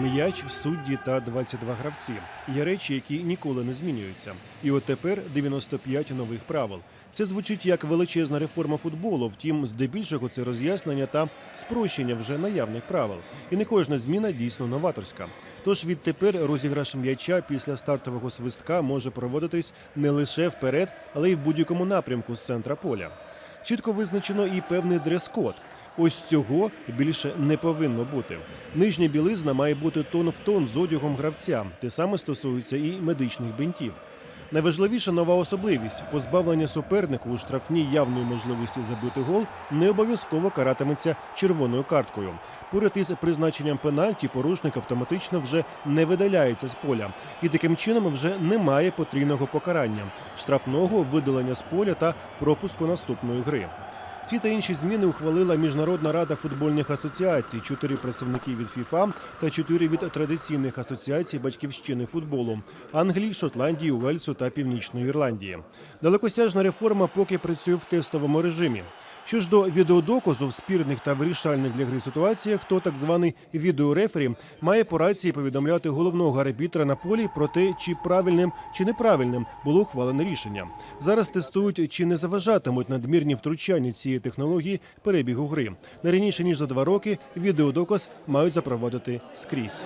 м'яч, судді та 22 гравці. Є речі, які ніколи не змінюються. І от тепер 95 нових правил. Це звучить як величезна реформа футболу. Втім, здебільшого це роз'яснення та спрощення вже наявних правил. І не кожна зміна дійсно новаторська. Тож відтепер розіграш м'яча після стартового свистка може проводитись не лише вперед, але й в будь-якому напрямку з центра поля. Чітко визначено і певний дрес-код. Ось цього більше не повинно бути. Нижня білизна має бути тон в тон з одягом гравця. Те саме стосується і медичних бинтів. Найважливіша нова особливість позбавлення супернику у штрафній явної можливості забити гол не обов'язково каратиметься червоною карткою. Поряд із призначенням пенальті порушник автоматично вже не видаляється з поля, і таким чином вже немає потрійного покарання штрафного видалення з поля та пропуску наступної гри. Ці та інші зміни ухвалила Міжнародна рада футбольних асоціацій, чотири представники від ФІФА та чотири від традиційних асоціацій батьківщини футболу Англії, Шотландії, Уельсу та Північної Ірландії. Далекосяжна реформа поки працює в тестовому режимі. Що ж до відеодоказу в спірних та вирішальних для гри ситуаціях, то так званий відеорефері має по рації повідомляти головного арбітра на полі про те, чи правильним чи неправильним було ухвалене рішення. Зараз тестують, чи не заважатимуть надмірні втручання цієї дії технології перебігу гри. Не раніше ніж за два роки відеодоказ мають запроводити скрізь.